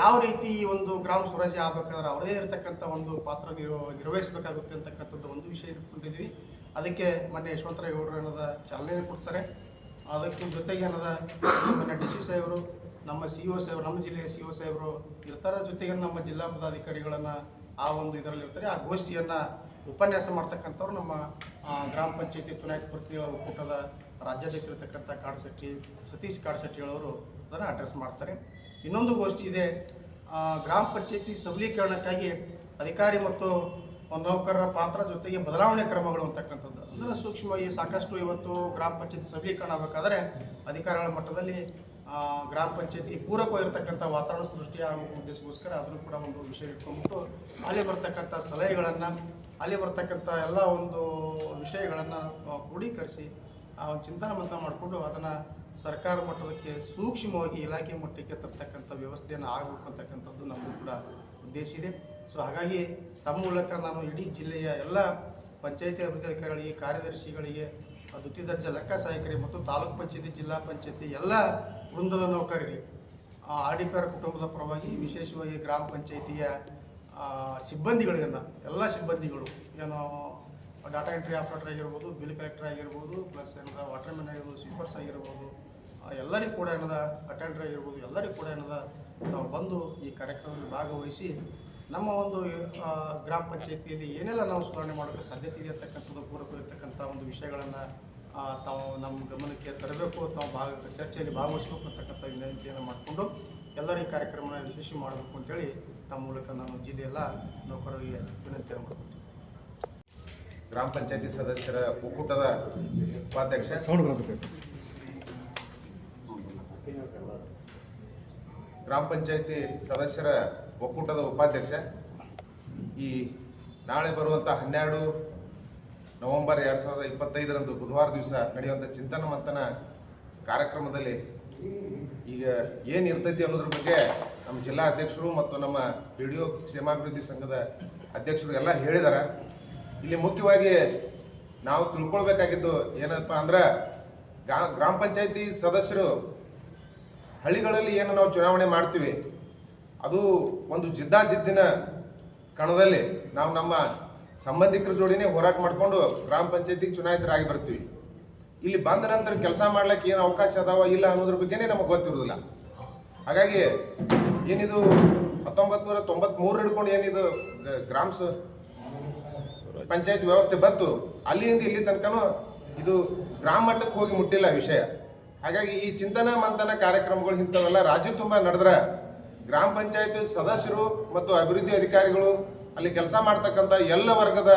ಯಾವ ರೀತಿ ಈ ಒಂದು ಗ್ರಾಮ ಸ್ವರಾಜ್ಯ ಆಗಬೇಕಾದ್ರೆ ಅವರೇ ಇರತಕ್ಕಂಥ ಒಂದು ಪಾತ್ರ ನಿರ್ವ ನಿರ್ವಹಿಸಬೇಕಾಗುತ್ತೆ ಅಂತಕ್ಕಂಥದ್ದು ಒಂದು ವಿಷಯ ಇಟ್ಕೊಂಡಿದ್ವಿ ಅದಕ್ಕೆ ಮೊನ್ನೆ ಯಶವಂತರಾವ್ ಗೌಡರು ಏನದ ಚಾಲನೆ ಕೊಡ್ತಾರೆ. ಅದಕ್ಕೆ ಜೊತೆಗೆ ಏನದ ಮೊನ್ನೆ ಡಿ ಸಿ ಸಾಹೇಬರು, ನಮ್ಮ ಸಿ ಒ ಸಾಹೇಬರು, ನಮ್ಮ ಜಿಲ್ಲೆಯ ಸಿ ಒ ಸಾಹೇಬರು ಇರ್ತಾರೆ. ಜೊತೆಗೆ ನಮ್ಮ ಜಿಲ್ಲಾ ಪದಾಧಿಕಾರಿಗಳನ್ನು ಆ ಒಂದು ಇದರಲ್ಲಿ ಇರ್ತಾರೆ ಆ ಗೋಷ್ಠಿಯನ್ನ ಉಪನ್ಯಾಸ ಮಾಡ್ತಕ್ಕಂಥವ್ರು ನಮ್ಮ ಗ್ರಾಮ ಪಂಚಾಯತಿ ಚುನಾಯಿತ ಪ್ರತಿನಿಧಿಗಳ ಒಕ್ಕೂಟದ ರಾಜ್ಯಾಧ್ಯಕ್ಷರಿರ್ತಕ್ಕಂಥ ಕಾಡಶೆಟ್ಟಿ ಸತೀಶ್ ಕಾಡಶೆಟ್ಟಿಗಳವರು ಅದನ್ನು ಅಡ್ರೆಸ್ ಮಾಡ್ತಾರೆ. ಇನ್ನೊಂದು ಗೋಷ್ಠಿ ಇದೆ ಗ್ರಾಮ ಪಂಚಾಯತಿ ಸಬಲೀಕರಣಕ್ಕಾಗಿ ಅಧಿಕಾರಿ ಮತ್ತು ನೌಕರರ ಪಾತ್ರ ಜೊತೆಗೆ ಬದಲಾವಣೆ ಕ್ರಮಗಳು ಅಂತಕ್ಕಂಥದ್ದು. ಅಂದರೆ ಸೂಕ್ಷ್ಮವಾಗಿ ಸಾಕಷ್ಟು ಇವತ್ತು ಗ್ರಾಮ ಪಂಚಾಯತಿ ಸಬಲೀಕರಣ ಆಗಬೇಕಾದ್ರೆ ಅಧಿಕಾರಿಗಳ ಮಟ್ಟದಲ್ಲಿ ಗ್ರಾಮ ಪಂಚಾಯತಿ ಪೂರಕವಾಗಿರ್ತಕ್ಕಂಥ ವಾತಾವರಣ ಸೃಷ್ಟಿಯಾಗುವ ಉದ್ದೇಶಕ್ಕೋಸ್ಕರ ಅದನ್ನು ಕೂಡ ಒಂದು ವಿಷಯ ಇಟ್ಕೊಂಡ್ಬಿಟ್ಟು ಅಲ್ಲಿ ಬರ್ತಕ್ಕಂಥ ಸಲಹೆಗಳನ್ನು ಅಲ್ಲಿ ಬರ್ತಕ್ಕಂಥ ಎಲ್ಲ ಒಂದು ವಿಷಯಗಳನ್ನು ಕ್ರೋಢೀಕರಿಸಿ ಆ ಒಂದು ಚಿಂತನ ಮಂಥನ ಮಾಡಿಕೊಂಡು ಅದನ್ನು ಸರ್ಕಾರ ಮಟ್ಟದಕ್ಕೆ ಸೂಕ್ಷ್ಮವಾಗಿ ಇಲಾಖೆ ಮಟ್ಟಕ್ಕೆ ತರ್ತಕ್ಕಂಥ ವ್ಯವಸ್ಥೆಯನ್ನು ಆಗಬೇಕು ಅಂತಕ್ಕಂಥದ್ದು ನಮ್ಮದು ಕೂಡ ಉದ್ದೇಶ ಇದೆ. ಸೊ ಹಾಗಾಗಿ ತಮ್ಮ ಮೂಲಕ ನಾನು ಇಡೀ ಜಿಲ್ಲೆಯ ಎಲ್ಲ ಪಂಚಾಯತಿ ಅಧಿಕಾರಿಗಳಿಗೆ ಕಾರ್ಯದರ್ಶಿಗಳಿಗೆ ಆ, ದ್ವಿತೀಯ ದರ್ಜೆ ಲೆಕ್ಕ ಸಹಾಯಕರಿಗೆ ಮತ್ತು ತಾಲೂಕು ಪಂಚಾಯತಿ ಜಿಲ್ಲಾ ಪಂಚಾಯತಿ ಎಲ್ಲ ವೃಂದದ ನೌಕರರಿಗೆ ಆರ್ ಡಿ ಆರ್ ಕುಟುಂಬದ ಪರವಾಗಿ ವಿಶೇಷವಾಗಿ ಗ್ರಾಮ ಪಂಚಾಯತಿಯ ಆ, ಸಿಬ್ಬಂದಿಗಳಿಗನ್ನ ಎಲ್ಲ ಸಿಬ್ಬಂದಿಗಳು ಏನು ಡಾಟಾ ಎಂಟ್ರಿ ಆಪರೇಟರ್ ಆಗಿರ್ಬೋದು ಬಿಲ್ ಕಲೆಕ್ಟರ್ ಆಗಿರ್ಬೋದು ಪ್ಲಸ್ ಏನದ ವಾಟರ್ ಮ್ಯಾನ್ ಆಗಿರ್ಬೋದು ಸ್ವೀಪರ್ಸ್ ಆಗಿರ್ಬೋದು ಎಲ್ಲರಿಗೂ ಕೂಡ ಏನದ ಅಟೆಂಡರ್ ಆಗಿರ್ಬೋದು ಎಲ್ಲರಿಗೂ ಕೂಡ ಏನದ ನಾವು ಬಂದು ಈ ಕಾರ್ಯಕ್ರಮದಲ್ಲಿ ಭಾಗವಹಿಸಿ ನಮ್ಮ ಒಂದು ಗ್ರಾಮ ಪಂಚಾಯತಿಯಲ್ಲಿ ಏನೆಲ್ಲ ನಾವು ಸುಧಾರಣೆ ಮಾಡೋಕ್ಕೆ ಸಾಧ್ಯತೆ ಇದೆ ಅಂತಕ್ಕಂಥದ್ದು ಇರ್ತಕ್ಕಂಥ ಒಂದು ವಿಷಯಗಳನ್ನು ತಾವು ನಮ್ಮ ಗಮನಕ್ಕೆ ತರಬೇಕು ತಾವು ಭಾಗ ಚರ್ಚೆಯಲ್ಲಿ ಭಾಗವಹಿಸಬೇಕು ಅಂತಕ್ಕಂಥ ವಿನಂತಿಯನ್ನು ಮಾಡಿಕೊಂಡು ಎಲ್ಲರೂ ಈ ಕಾರ್ಯಕ್ರಮನ ಯಶಸ್ವಿ ಮಾಡಬೇಕು ಅಂತೇಳಿ ತಮ್ಮ ಮೂಲಕ ನಾನು ಜಿಲ್ಲೆಯೆಲ್ಲ ನೌಕರರಿಗೆ ವಿನಂತಿಯನ್ನು ಮಾಡ್ತೀನಿ ಗ್ರಾಮ ಪಂಚಾಯತಿ ಸದಸ್ಯರ ಒಕ್ಕೂಟದ ಉಪಾಧ್ಯಕ್ಷ. ಗ್ರಾಮ ಪಂಚಾಯತಿ ಸದಸ್ಯರ ಒಕ್ಕೂಟದ ಉಪಾಧ್ಯಕ್ಷ. ಈ ನಾಳೆ ಬರುವಂಥ ಹನ್ನೆರಡು ನವೆಂಬರ್ ಎರಡು ಸಾವಿರದ ಇಪ್ಪತ್ತೈದರಂದು ಬುಧವಾರ ದಿವಸ ನಡೆಯುವಂಥ ಚಿಂತನ ಮಂಥನ ಕಾರ್ಯಕ್ರಮದಲ್ಲಿ ಈಗ ಏನು ಇರ್ತೈತಿ ಅನ್ನೋದ್ರ ಬಗ್ಗೆ ನಮ್ಮ ಜಿಲ್ಲಾ ಅಧ್ಯಕ್ಷರು ಮತ್ತು ನಮ್ಮ ಪಿ ಡಿ ಒ ಕ್ಷೇಮಾಭಿವೃದ್ಧಿ ಸಂಘದ ಅಧ್ಯಕ್ಷರು ಎಲ್ಲ ಹೇಳಿದಾರೆ. ಇಲ್ಲಿ ಮುಖ್ಯವಾಗಿ ನಾವು ತಿಳ್ಕೊಳ್ಬೇಕಾಗಿತ್ತು ಏನಪ್ಪ ಅಂದ್ರೆ ಗ್ರಾಮ ಪಂಚಾಯತಿ ಸದಸ್ಯರು ಹಳ್ಳಿಗಳಲ್ಲಿ ಏನು ನಾವು ಚುನಾವಣೆ ಮಾಡ್ತೀವಿ, ಅದು ಒಂದು ಜಿದ್ದಾಜಿದ್ದಿನ ಕಣದಲ್ಲಿ ನಾವು ನಮ್ಮ ಸಂಬಂಧಿಕರ ಜೋಡಿನೇ ಹೋರಾಟ ಮಾಡಿಕೊಂಡು ಗ್ರಾಮ ಪಂಚಾಯತಿಗೆ ಚುನಾಯಿತರಾಗಿ ಬರ್ತೀವಿ. ಇಲ್ಲಿ ಬಂದ ನಂತರ ಕೆಲಸ ಮಾಡ್ಲಿಕ್ಕೆ ಏನು ಅವಕಾಶ ಅದಾವ, ಇಲ್ಲ ಅನ್ನೋದ್ರ ಬಗ್ಗೆನೇ ನಮಗೆ ಗೊತ್ತಿರೋದಿಲ್ಲ. ಹಾಗಾಗಿ ಏನಿದು ಹತ್ತೊಂಬತ್ತು ನೂರ ತೊಂಬತ್ಮೂರು ಹಿಡ್ಕೊಂಡು ಏನಿದು, ಗ- ಗ್ರಾಮ ಸ- ಪಂಚಾಯತ್ ವ್ಯವಸ್ಥೆ ಬಂತು, ಅಲ್ಲಿಂದ ಇಲ್ಲಿ ತನಕನೂ ಇದು ಗ್ರಾಮ ಮಟ್ಟಕ್ಕೆ ಹೋಗಿ ಮುಟ್ಟಿಲ್ಲ ವಿಷಯ. ಹಾಗಾಗಿ ಈ ಚಿಂತನ ಮಂಥನ ಕಾರ್ಯಕ್ರಮಗಳು ಇಂಥವೆಲ್ಲ ರಾಜ್ಯ ತುಂಬ ನಡೆದ್ರೆ, ಗ್ರಾಮ ಪಂಚಾಯತ್ ಸದಸ್ಯರು ಮತ್ತು ಅಭಿವೃದ್ಧಿ ಅಧಿಕಾರಿಗಳು ಅಲ್ಲಿ ಕೆಲಸ ಮಾಡ್ತಕ್ಕಂಥ ಎಲ್ಲ ವರ್ಗದ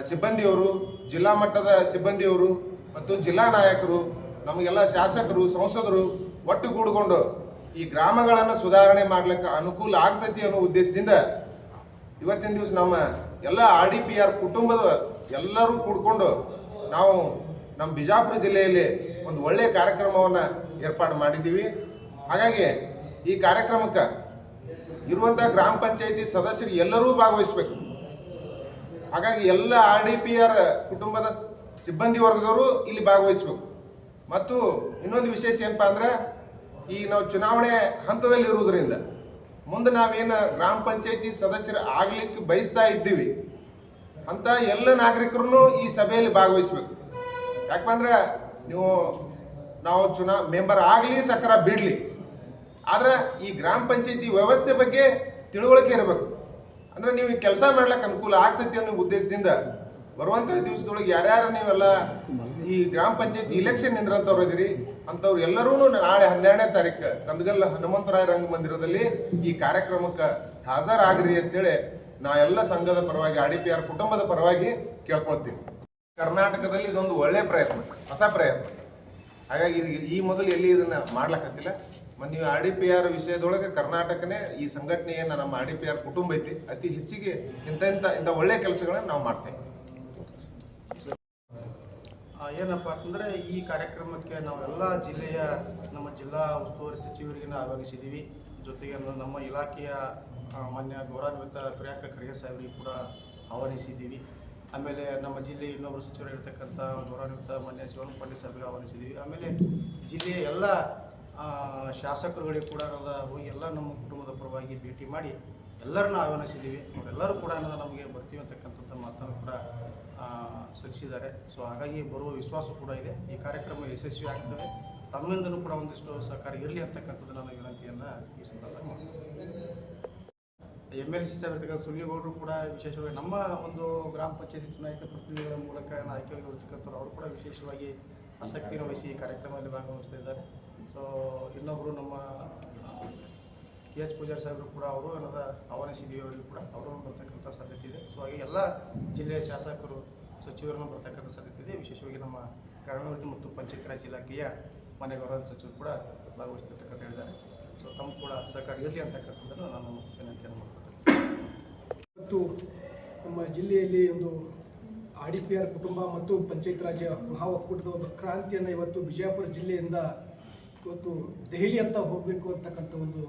ಸಿಬ್ಬಂದಿಯವರು, ಜಿಲ್ಲಾ ಮಟ್ಟದ ಸಿಬ್ಬಂದಿಯವರು ಮತ್ತು ಜಿಲ್ಲಾ ನಾಯಕರು, ನಮಗೆಲ್ಲ ಶಾಸಕರು, ಸಂಸದರು ಒಟ್ಟುಗೂಡಿಕೊಂಡು ಈ ಗ್ರಾಮಗಳನ್ನು ಸುಧಾರಣೆ ಮಾಡ್ಲಿಕ್ಕೆ ಅನುಕೂಲ ಆಗ್ತೈತಿ ಅನ್ನೋ ಉದ್ದೇಶದಿಂದ ಇವತ್ತಿನ ದಿವಸ ನಮ್ಮ ಎಲ್ಲ ಆರ್ ಡಿ ಪಿ ಆರ್ ಕುಟುಂಬದ ಎಲ್ಲರೂ ಕೂಡ್ಕೊಂಡು ನಾವು ನಮ್ಮ ಬಿಜಾಪುರ ಜಿಲ್ಲೆಯಲ್ಲಿ ಒಂದು ಒಳ್ಳೆಯ ಕಾರ್ಯಕ್ರಮವನ್ನು ಏರ್ಪಾಡು ಮಾಡಿದ್ದೀವಿ. ಹಾಗಾಗಿ ಈ ಕಾರ್ಯಕ್ರಮಕ್ಕೆ ಇರುವಂಥ ಗ್ರಾಮ ಪಂಚಾಯಿತಿ ಸದಸ್ಯರು ಎಲ್ಲರೂ ಭಾಗವಹಿಸಬೇಕು. ಹಾಗಾಗಿ ಎಲ್ಲ ಆರ್ ಡಿ ಪಿ ಆರ್ ಕುಟುಂಬದ ಸಿಬ್ಬಂದಿ ವರ್ಗದವರು ಇಲ್ಲಿ ಭಾಗವಹಿಸಬೇಕು. ಮತ್ತು ಇನ್ನೊಂದು ವಿಶೇಷ ಏನಪ್ಪ ಅಂದ್ರೆ, ಈ ನಾವು ಚುನಾವಣೆ ಹಂತದಲ್ಲಿ ಇರುವುದರಿಂದ ಮುಂದೆ ನಾವೇನು ಗ್ರಾಮ ಪಂಚಾಯತಿ ಸದಸ್ಯರು ಆಗ್ಲಿಕ್ಕೆ ಬಯಸ್ತಾ ಇದ್ದೀವಿ, ಅಂತ ಎಲ್ಲ ನಾಗರಿಕರು ಈ ಸಭೆಯಲ್ಲಿ ಭಾಗವಹಿಸ್ಬೇಕು. ಯಾಕಂದ್ರೆ ನೀವು, ನಾವು ಚುನಾ, ಮೆಂಬರ್ ಆಗಲಿ ಸಕರ ಬಿಡಲಿ, ಆದ್ರೆ ಈ ಗ್ರಾಮ ಪಂಚಾಯತಿ ವ್ಯವಸ್ಥೆ ಬಗ್ಗೆ ತಿಳುವಳಿಕೆ ಇರಬೇಕು. ಅಂದ್ರೆ ನೀವು ಕೆಲಸ ಮಾಡ್ಲಿಕ್ಕೆ ಅನುಕೂಲ ಆಗ್ತೈತಿ ಅನ್ನೋ ಉದ್ದೇಶದಿಂದ ಬರುವಂಥ ದಿವಸದೊಳಗೆ ಯಾರ್ಯಾರು ನೀವೆಲ್ಲ ಈ ಗ್ರಾಮ ಪಂಚಾಯತ್ ಇಲೆಕ್ಷನ್ ನಿಂದ್ರಂಥವ್ರು ಇದೀರಿ, ಅಂಥವ್ರು ಎಲ್ಲರೂ ನಾಳೆ ಹನ್ನೆರಡನೇ ತಾರೀಕು ಕಂದಗಲ್ ಹನುಮಂತರಾಯ ರಂಗಮಂದಿರದಲ್ಲಿ ಈ ಕಾರ್ಯಕ್ರಮಕ್ಕೆ ಹಾಜರಾಗ್ರಿ ಅಂತೇಳಿ ನಾ ಎಲ್ಲ ಸಂಘದ ಪರವಾಗಿ, ಆರ್ ಡಿ ಪಿ ಆರ್ ಕುಟುಂಬದ ಪರವಾಗಿ ಕೇಳ್ಕೊಳ್ತೀವಿ ಕರ್ನಾಟಕದಲ್ಲಿ ಇದೊಂದು ಒಳ್ಳೆ ಪ್ರಯತ್ನ, ಹೊಸ ಪ್ರಯತ್ನ. ಹಾಗಾಗಿ ಇದು ಈ ಮೊದಲು ಎಲ್ಲಿ ಇದನ್ನ ಮಾಡ್ಲಕ್ಕತ್ತಿಲ್ಲ ಮತ್ತು ನೀವು ಆರ್ ಡಿ ಪಿ ಆರ್ ವಿಷಯದೊಳಗೆ ಕರ್ನಾಟಕನೇ ಈ ಸಂಘಟನೆಯನ್ನು ನಮ್ಮ ಆರ್ ಡಿ ಪಿ ಆರ್ ಕುಟುಂಬ ಐತಿ, ಅತಿ ಹೆಚ್ಚಿಗೆ ಇಂಥ ಇಂಥ ಇಂಥ ಒಳ್ಳೆ ಕೆಲಸಗಳನ್ನ ನಾವು ಮಾಡ್ತೇವೆ. ಏನಪ್ಪ ಅಂತಂದರೆ ಈ ಕಾರ್ಯಕ್ರಮಕ್ಕೆ ನಾವೆಲ್ಲ ಜಿಲ್ಲೆಯ ನಮ್ಮ ಜಿಲ್ಲಾ ಉಸ್ತುವಾರಿ ಸಚಿವರಿಗೆ ಆಹ್ವಾನಿಸಿದ್ದೀವಿ ಜೊತೆಗೆ ನಮ್ಮ ಇಲಾಖೆಯ ಮಾನ್ಯ ಗೌರವಾನ್ವಿತ ಪ್ರಿಯಾಂಕ ಖರ್ಗೆ ಸಾಹೇಬರಿಗೆ ಕೂಡ ಆಹ್ವಾನಿಸಿದ್ದೀವಿ ಆಮೇಲೆ ನಮ್ಮ ಜಿಲ್ಲೆಯ ಇನ್ನೊಬ್ಬರು ಸಚಿವರಾಗಿರ್ತಕ್ಕಂಥ ಗೌರವಾನ್ವಿತ ಮಾನ್ಯ ಶಿವನ್ ಪಾಂಡೆ ಸಾಹೇಬರಿಗೆ ಆಹ್ವಾನಿಸಿದ್ದೀವಿ ಆಮೇಲೆ ಜಿಲ್ಲೆಯ ಎಲ್ಲ ಶಾಸಕರುಗಳಿಗೆ ಕೂಡ ಹೋಗಿ ಎಲ್ಲ ನಮ್ಮ ಕುಟುಂಬದ ಪರವಾಗಿ ಭೇಟಿ ಮಾಡಿ ಎಲ್ಲರನ್ನ ಆಹ್ವಾನಿಸಿದ್ದೀವಿ ಅವರೆಲ್ಲರೂ ಕೂಡ ನಮಗೆ ಬರ್ತೀವಿ ಅಂತಕ್ಕಂಥದ್ದು ಮಾತನ್ನು ಕೂಡ ಸಲ್ಲಿಸಿದ್ದಾರೆ. ಸೊ ಹಾಗಾಗಿ ಬರುವ ವಿಶ್ವಾಸ ಕೂಡ ಇದೆ. ಈ ಕಾರ್ಯಕ್ರಮ ಯಶಸ್ವಿ ಆಗ್ತದೆ. ತಮ್ಮಿಂದಲೂ ಕೂಡ ಒಂದಿಷ್ಟು ಸಹಕಾರ ಇರಲಿ ಅಂತಕ್ಕಂಥದ್ದು ನನ್ನ ವಿನಂತಿಯನ್ನು ಈ ಸಂದರ್ಭದಲ್ಲಿ ಎಂ ಎಲ್ ಸಿ ಇರ್ತಕ್ಕಂಥ ಸುಳ್ಳಿಗೌಡರು ಕೂಡ ವಿಶೇಷವಾಗಿ ನಮ್ಮ ಒಂದು ಗ್ರಾಮ ಪಂಚಾಯತಿ ಚುನಾಯಿತ ಪ್ರತಿನಿಧಿಗಳ ಮೂಲಕ ಆಯ್ಕೆಯಾಗಿರ್ತಕ್ಕಂಥವ್ರು ಅವರು ಕೂಡ ವಿಶೇಷವಾಗಿ ಆಸಕ್ತಿಯನ್ನು ವಹಿಸಿ ಈ ಕಾರ್ಯಕ್ರಮದಲ್ಲಿ ಭಾಗವಹಿಸ್ತಾ ಇದ್ದಾರೆ. ಸೊ ಇನ್ನೊಬ್ಬರು ನಮ್ಮ ಕೆ ಎಚ್ ಪೂಜಾರಿ ಸಾಹೇಬರು ಕೂಡ ಅವರು ಏನದ ಆಹ್ವಾನಿಸಿದ್ದೀವಿ ಕೂಡ ಅವರನ್ನು ಬರ್ತಕ್ಕಂಥ ಸಾಧ್ಯತೆ ಇದೆ. ಸೊ ಹಾಗೆ ಎಲ್ಲ ಜಿಲ್ಲೆಯ ಶಾಸಕರು, ಸಚಿವರನ್ನು ಬರ್ತಕ್ಕಂಥ ಸಾಧ್ಯತೆ ಇದೆ. ವಿಶೇಷವಾಗಿ ನಮ್ಮ ಗ್ರಾಮೀಣಾಭಿವೃದ್ಧಿ ಮತ್ತು ಪಂಚಾಯತ್ ರಾಜ್ ಇಲಾಖೆಯ ಮನೆ ಗೌರವ ಸಚಿವರು ಕೂಡ ಭಾಗವಹಿಸ್ತಿರ್ತಕ್ಕಂಥ ಹೇಳಿದ್ದಾರೆ. ಸೊ ತಮ್ಮ ಕೂಡ ಸಹಕಾರ ಇರಲಿ ಅಂತಕ್ಕಂಥದ್ದನ್ನು ನಾನು ವಿನಂತಿಯನ್ನು ಮಾಡ್ಕೊಳ್ತೇನೆ. ಇವತ್ತು ನಮ್ಮ ಜಿಲ್ಲೆಯಲ್ಲಿ ಒಂದು ಆರ್ ಡಿ ಪಿ ಆರ್ ಕುಟುಂಬ ಮತ್ತು ಪಂಚಾಯತ್ ರಾಜ್ ಮಹಾ ಒಕ್ಕೂಟದ ಒಂದು ಕ್ರಾಂತಿಯನ್ನು ಇವತ್ತು ಬಿಜಾಪುರ ಜಿಲ್ಲೆಯಿಂದ ಇವತ್ತು ದೆಹಲಿ ಅಂತ ಹೋಗಬೇಕು ಅಂತಕ್ಕಂಥ ಒಂದು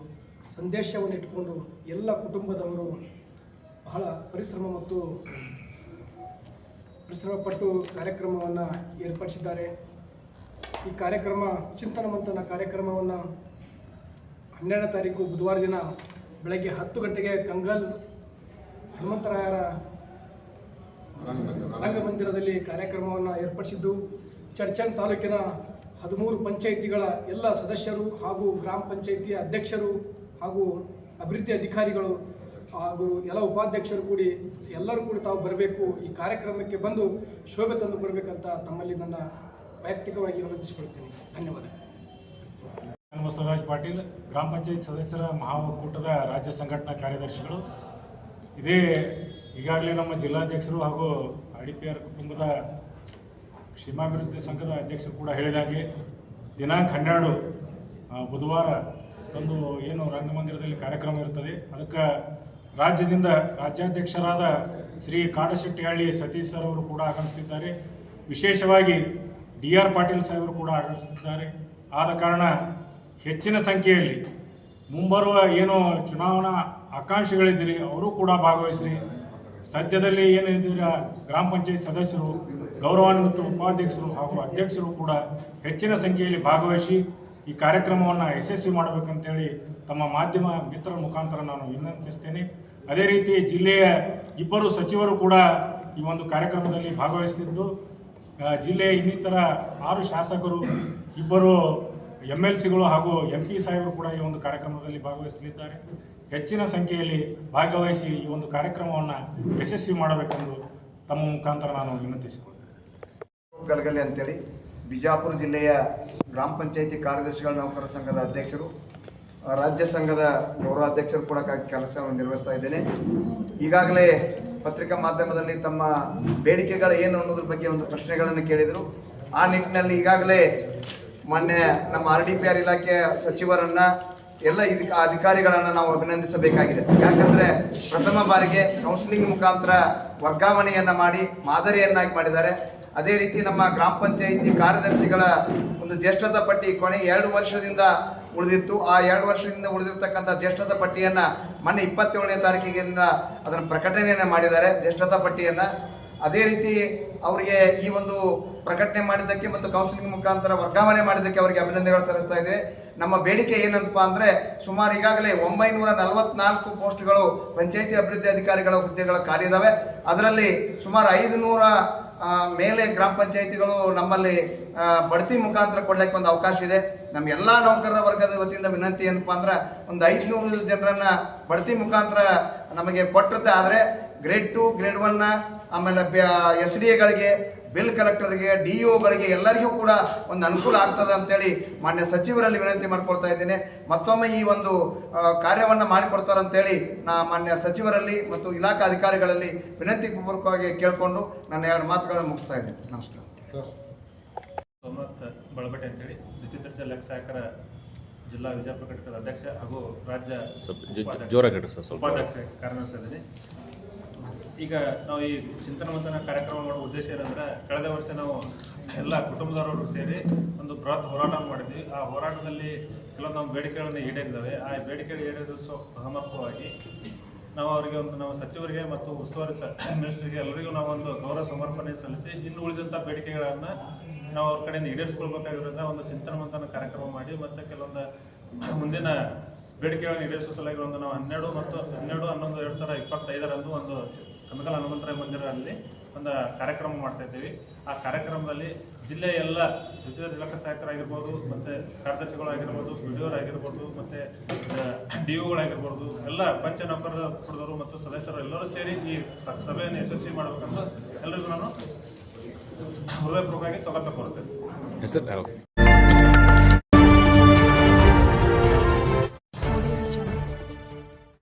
ಸಂದೇಶವನ್ನು ಇಟ್ಟುಕೊಂಡು ಎಲ್ಲ ಕುಟುಂಬದವರು ಬಹಳ ಪರಿಶ್ರಮ ಮತ್ತು ಪರಿಶ್ರಮಪಟ್ಟು ಕಾರ್ಯಕ್ರಮವನ್ನು ಏರ್ಪಡಿಸಿದ್ದಾರೆ. ಈ ಕಾರ್ಯಕ್ರಮ, ಚಿಂತನ ಮಂಥನ ಕಾರ್ಯಕ್ರಮವನ್ನು ಹನ್ನೆರಡನೇ ತಾರೀಕು ಬುಧವಾರ ದಿನ ಬೆಳಗ್ಗೆ ಹತ್ತು ಗಂಟೆಗೆ ಕಂಗಲ್ ಹನುಮಂತರಾಯರ ರಂಗಮಂದಿರದಲ್ಲಿ ಕಾರ್ಯಕ್ರಮವನ್ನು ಏರ್ಪಡಿಸಿದ್ದು. ಚರ್ಚನ್ ತಾಲೂಕಿನ ಹದಿಮೂರು ಪಂಚಾಯಿತಿಗಳ ಎಲ್ಲ ಸದಸ್ಯರು ಹಾಗೂ ಗ್ರಾಮ ಪಂಚಾಯಿತಿಯ ಅಧ್ಯಕ್ಷರು ಹಾಗೂ ಅಭಿವೃದ್ಧಿ ಅಧಿಕಾರಿಗಳು ಹಾಗೂ ಎಲ್ಲ ಉಪಾಧ್ಯಕ್ಷರು ಕೂಡಿ ಎಲ್ಲರೂ ಕೂಡ ತಾವು ಬರಬೇಕು, ಈ ಕಾರ್ಯಕ್ರಮಕ್ಕೆ ಬಂದು ಶೋಭೆ ತಂದು ಕೊಡಬೇಕಂತ ತಮ್ಮಲ್ಲಿ ನನ್ನ ವೈಯಕ್ತಿಕವಾಗಿ ವಿನಂತಿಸಿಕೊಳ್ತೇನೆ ಧನ್ಯವಾದ. ಬಸವರಾಜ್ ಪಾಟೀಲ್, ಗ್ರಾಮ ಪಂಚಾಯತ್ ಸದಸ್ಯರ ಮಹಾ ಒಕ್ಕೂಟದ ರಾಜ್ಯ ಸಂಘಟನಾ ಕಾರ್ಯದರ್ಶಿಗಳು. ಇದೇ ಈಗಾಗಲೇ ನಮ್ಮ ಜಿಲ್ಲಾಧ್ಯಕ್ಷರು ಹಾಗೂ ಡಿ ಕುಟುಂಬದ ಕ್ಷೇಮಾಭಿವೃದ್ಧಿ ಸಂಘದ ಅಧ್ಯಕ್ಷರು ಕೂಡ ಹೇಳಿದಾಗೆ ದಿನಾಂಕ ಹನ್ನೆರಡು ಬುಧವಾರ ಒಂದು ಏನು ರಂಗಮಂದಿರದಲ್ಲಿ ಕಾರ್ಯಕ್ರಮ ಇರ್ತದೆ. ಅದಕ್ಕೆ ರಾಜ್ಯದಿಂದ ರಾಜ್ಯಾಧ್ಯಕ್ಷರಾದ ಶ್ರೀ ಕಾಡಶೆಟ್ಟಿಹಳ್ಳಿ ಸತೀಶ್ ಸರ್ ಅವರು ಕೂಡ ಆಗಮಿಸುತ್ತಿದ್ದಾರೆ ವಿಶೇಷವಾಗಿ ಡಿ ಆರ್ ಪಾಟೀಲ್ ಸಾಹೇಬರು ಕೂಡ ಆಗಮಿಸುತ್ತಿದ್ದಾರೆ ಆದ ಕಾರಣ ಹೆಚ್ಚಿನ ಸಂಖ್ಯೆಯಲ್ಲಿ ಮುಂಬರುವ ಏನು ಚುನಾವಣಾ ಆಕಾಂಕ್ಷಿಗಳಿದ್ದೀರಿ ಅವರು ಕೂಡ ಭಾಗವಹಿಸ್ರಿ. ಸದ್ಯದಲ್ಲಿ ಏನು ಇದ್ದೀರ ಗ್ರಾಮ ಪಂಚಾಯತ್ ಸದಸ್ಯರು, ಗೌರವಾನ್ವಿತ ಉಪಾಧ್ಯಕ್ಷರು ಹಾಗೂ ಅಧ್ಯಕ್ಷರು ಕೂಡ ಹೆಚ್ಚಿನ ಸಂಖ್ಯೆಯಲ್ಲಿ ಭಾಗವಹಿಸಿ ಈ ಕಾರ್ಯಕ್ರಮವನ್ನು ಯಶಸ್ವಿ ಮಾಡಬೇಕಂತೇಳಿ ತಮ್ಮ ಮಾಧ್ಯಮ ಮಿತ್ರರ ಮುಖಾಂತರ ನಾನು ವಿನಂತಿಸ್ತೇನೆ. ಅದೇ ರೀತಿ ಜಿಲ್ಲೆಯ ಇಬ್ಬರು ಸಚಿವರು ಕೂಡ ಈ ಒಂದು ಕಾರ್ಯಕ್ರಮದಲ್ಲಿ ಭಾಗವಹಿಸ್ತಿದ್ದು ಜಿಲ್ಲೆಯ ಇನ್ನಿತರ ಆರು ಶಾಸಕರು, ಇಬ್ಬರು ಎಂ ಎಲ್ ಸಿಗಳು ಹಾಗೂ ಎಂ ಪಿ ಸಾಹೇಬರು ಕೂಡ ಈ ಒಂದು ಕಾರ್ಯಕ್ರಮದಲ್ಲಿ ಭಾಗವಹಿಸಲಿದ್ದಾರೆ. ಹೆಚ್ಚಿನ ಸಂಖ್ಯೆಯಲ್ಲಿ ಭಾಗವಹಿಸಿ ಈ ಒಂದು ಕಾರ್ಯಕ್ರಮವನ್ನು ಯಶಸ್ವಿ ಮಾಡಬೇಕೆಂದು ತಮ್ಮ ಮುಖಾಂತರ ನಾನು ವಿನಂತಿಸಿಕೊಳ್ತೇನೆ. ಅಂತೇಳಿ ಬಿಜಾಪುರ ಜಿಲ್ಲೆಯ ಗ್ರಾಮ ಪಂಚಾಯಿತಿ ಕಾರ್ಯದರ್ಶಿಗಳ ನೌಕರ ಸಂಘದ ಅಧ್ಯಕ್ಷರು, ರಾಜ್ಯ ಸಂಘದ ಗೌರವಾಧ್ಯಕ್ಷರು ಕೂಡ ಕೆಲಸವನ್ನು ನಿರ್ವಹಿಸ್ತಾ ಇದ್ದೇನೆ. ಈಗಾಗಲೇ ಪತ್ರಿಕಾ ಮಾಧ್ಯಮದಲ್ಲಿ ತಮ್ಮ ಬೇಡಿಕೆಗಳು ಏನು ಅನ್ನೋದ್ರ ಬಗ್ಗೆ ಒಂದು ಪ್ರಶ್ನೆಗಳನ್ನು ಕೇಳಿದರು. ಆ ನಿಟ್ಟಿನಲ್ಲಿ ಈಗಾಗಲೇ ಮೊನ್ನೆ ನಮ್ಮ ಆರ್ ಡಿ ಪಿ ಆರ್ ಇಲಾಖೆಯ ಸಚಿವರನ್ನ ಎಲ್ಲ ಇದಕ್ಕೆ ಅಧಿಕಾರಿಗಳನ್ನು ನಾವು ಅಭಿನಂದಿಸಬೇಕಾಗಿದೆ. ಯಾಕಂದ್ರೆ ಪ್ರಥಮ ಬಾರಿಗೆ ಕೌನ್ಸಿಲಿಂಗ್ ಮುಖಾಂತರ ವರ್ಗಾವಣೆಯನ್ನ ಮಾಡಿ ಮಾದರಿಯನ್ನಾಗಿ ಮಾಡಿದ್ದಾರೆ. ಅದೇ ರೀತಿ ನಮ್ಮ ಗ್ರಾಮ ಪಂಚಾಯಿತಿ ಕಾರ್ಯದರ್ಶಿಗಳ ಒಂದು ಜ್ಯೇಷ್ಠತಾ ಪಟ್ಟಿ ಕೊನೆ ಎರಡು ವರ್ಷದಿಂದ ಉಳಿದಿತ್ತು. ಆ ಎರಡು ವರ್ಷದಿಂದ ಉಳಿದಿರ್ತಕ್ಕಂಥ ಜ್ಯೇಷ್ಠತಾ ಪಟ್ಟಿಯನ್ನು ಮೊನ್ನೆ ಇಪ್ಪತ್ತೇಳನೇ ತಾರೀಕಿಗಿಂದ ಅದನ್ನು ಪ್ರಕಟಣೆಯನ್ನು ಮಾಡಿದ್ದಾರೆ. ಜ್ಯೇಷ್ಠತಾ ಪಟ್ಟಿಯನ್ನು. ಅದೇ ರೀತಿ ಅವರಿಗೆ ಈ ಒಂದು ಪ್ರಕಟಣೆ ಮಾಡಿದ್ದಕ್ಕೆ ಮತ್ತು ಕೌನ್ಸಿಲಿಂಗ್ ಮುಖಾಂತರ ವರ್ಗಾವಣೆ ಮಾಡಿದ್ದಕ್ಕೆ ಅವರಿಗೆ ಅಭಿನಂದನೆಗಳು ಸಲ್ಲಿಸ್ತಾ ಇದ್ದೇವೆ ನಮ್ಮ ಬೇಡಿಕೆ ಏನಂತಪ್ಪ ಅಂದರೆ ಸುಮಾರು ಈಗಾಗಲೇ ಒಂಬೈನೂರ ನಲವತ್ನಾಲ್ಕು ಪೋಸ್ಟ್ಗಳು ಪಂಚಾಯಿತಿ ಅಭಿವೃದ್ಧಿ ಅಧಿಕಾರಿಗಳ ಹುದ್ದೆಗಳ ಖಾಲಿ ಇದ್ದಾವೆ ಅದರಲ್ಲಿ ಸುಮಾರು ಐದು ಮೇಲೆ ಗ್ರಾಮ ಪಂಚಾಯಿತಿಗಳು ನಮ್ಮಲ್ಲಿ ಬಡ್ತಿ ಮುಖಾಂತರ ಕೊಡ್ಲಿಕ್ಕೆ ಒಂದು ಅವಕಾಶ ಇದೆ. ನಮ್ಮ ಎಲ್ಲ ನೌಕರರ ವರ್ಗದ ವತಿಯಿಂದ ವಿನಂತಿ ಏನಪ್ಪ ಅಂದ್ರೆ ಒಂದು ಐದುನೂರು ಜನರನ್ನ ಬಡ್ತಿ ಮುಖಾಂತರ ನಮಗೆ ಕೊಟ್ಟಿರುತ್ತೆ. ಆದರೆ ಗ್ರೇಡ್ ಟು ಗ್ರೇಡ್ ಒನ್ನ ಆಮೇಲೆ ಎಸ್ ಡಿ ಎಗಳಿಗೆ ಬಿಲ್ ಕಲೆಕ್ಟರ್ಗೆ ಡಿ ಒಗಳಿಗೆ ಎಲ್ಲರಿಗೂ ಕೂಡ ಒಂದು ಅನುಕೂಲ ಆಗ್ತದೆ ಅಂತೇಳಿ ಮಾನ್ಯ ಸಚಿವರಲ್ಲಿ ವಿನಂತಿ ಮಾಡ್ಕೊಳ್ತಾ ಇದ್ದೇನೆ. ಮತ್ತೊಮ್ಮೆ ಈ ಒಂದು ಕಾರ್ಯವನ್ನು ಮಾಡಿಕೊಡ್ತಾರಂತೇಳಿ ಮಾಡಿಕೊಡ್ತಾರೆ ಅಂತೇಳಿ ನಾ ಮಾನ್ಯ ಸಚಿವರಲ್ಲಿ ಮತ್ತು ಇಲಾಖಾ ಅಧಿಕಾರಿಗಳಲ್ಲಿ ವಿನಂತಿ ಪೂರ್ವಕವಾಗಿ ಕೇಳಿಕೊಂಡು ನನ್ನ ಎರಡು ಮಾತುಗಳನ್ನು ಮುಗಿಸ್ತಾ ಇದ್ದೇನೆ. ನಮಸ್ಕಾರ. ಸೋಮನಾಥ್ ಬಳಬಟ್ಟೆ ಅಂತೇಳಿ ದ್ವಿತೀಯ ದರ್ಜೆ ಲೆಕ್ಕ ಜಿಲ್ಲಾ ವಿಜಯಪುರ ಘಟಕದ ಅಧ್ಯಕ್ಷ ಹಾಗೂ ರಾಜ್ಯ ಜೋರಾಗಿ. ಉಪಾಧ್ಯಕ್ಷ ಕಾರ್ಯನಿರ್ವಹಿಸಿದ್ದೀನಿ ಈಗ ನಾವು ಈ ಚಿಂತನ ಮಂಥನ ಕಾರ್ಯಕ್ರಮ ಮಾಡುವ ಉದ್ದೇಶ ಏನಂದ್ರೆ, ಕಳೆದ ವರ್ಷ ನಾವು ಎಲ್ಲ ಕುಟುಂಬದವರು ಸೇರಿ ಒಂದು ಬೃಹತ್ ಹೋರಾಟ ಮಾಡಿದ್ವಿ. ಆ ಹೋರಾಟದಲ್ಲಿ ಕೆಲವೊಂದು ನಮ್ಮ ಬೇಡಿಕೆಗಳನ್ನು ಈಡೇರಿದ್ದಾವೆ ಆ ಬೇಡಿಕೆಗಳು ಈಡೇರಿಸೋ ಸಮರ್ಪಕವಾಗಿ ನಾವು ಅವರಿಗೆ ಒಂದು, ನಮ್ಮ ಸಚಿವರಿಗೆ ಮತ್ತು ಉಸ್ತುವಾರಿ ಮಿನಿಸ್ಟರ್ಗೆ ಎಲ್ಲರಿಗೂ ನಾವು ಒಂದು ಗೌರವ ಸಮರ್ಪಣೆ ಸಲ್ಲಿಸಿ ಇನ್ನು ಉಳಿದಂಥ ಬೇಡಿಕೆಗಳನ್ನು ನಾವು ಅವ್ರ ಕಡೆಯಿಂದ ಈಡೇರಿಸ್ಕೊಳ್ಬೇಕಾಗಿರೋದ್ರಿಂದ ಒಂದು ಚಿಂತನ ಮಂಥನ ಕಾರ್ಯಕ್ರಮ ಮಾಡಿ ಮತ್ತು ಕೆಲವೊಂದು ಮುಂದಿನ ಬೇಡಿಕೆಗಳನ್ನು ಈಡೇರಿಸುವ ಸಲುವಾಗಿ ಒಂದು ನಾವು ಹನ್ನೆರಡು ಮತ್ತು ಹನ್ನೆರಡು, ಹನ್ನೊಂದು, ಎರಡು ಸಾವಿರದ ಇಪ್ಪತ್ತೈದರಂದು ಒಂದು ಕನಕಲ ಹನುಮಂತರಾಯ ಮಂದಿರದಲ್ಲಿ ಒಂದು ಕಾರ್ಯಕ್ರಮ ಮಾಡ್ತಾ ಇದ್ದೀವಿ. ಆ ಕಾರ್ಯಕ್ರಮದಲ್ಲಿ ಜಿಲ್ಲೆಯ ಎಲ್ಲ ದ್ವಿತೀಯ ಜಿಲ್ಲಾ ಸಹಾಯಕರಾಗಿರ್ಬೋದು, ಮತ್ತು ಕಾರ್ಯದರ್ಶಿಗಳಾಗಿರ್ಬೋದು ಬಿ ಡಿ ಆಗಿರ್ಬೋದು ಮತ್ತು ಡಿ ಒಗಳಾಗಿರ್ಬೋದು, ಎಲ್ಲ ಪಂಚ ನೌಕರರು ಮತ್ತು ಸದಸ್ಯರು ಎಲ್ಲರೂ ಸೇರಿ ಈ ಸಭೆಯನ್ನು ಯಶಸ್ವಿ ಮಾಡಬೇಕಂತ ಎಲ್ಲರಿಗೂ ನಾನು ಹೃದಯಪೂರ್ವಕವಾಗಿ ಸ್ವಾಗತ ಕೋರುತ್ತೇನೆ.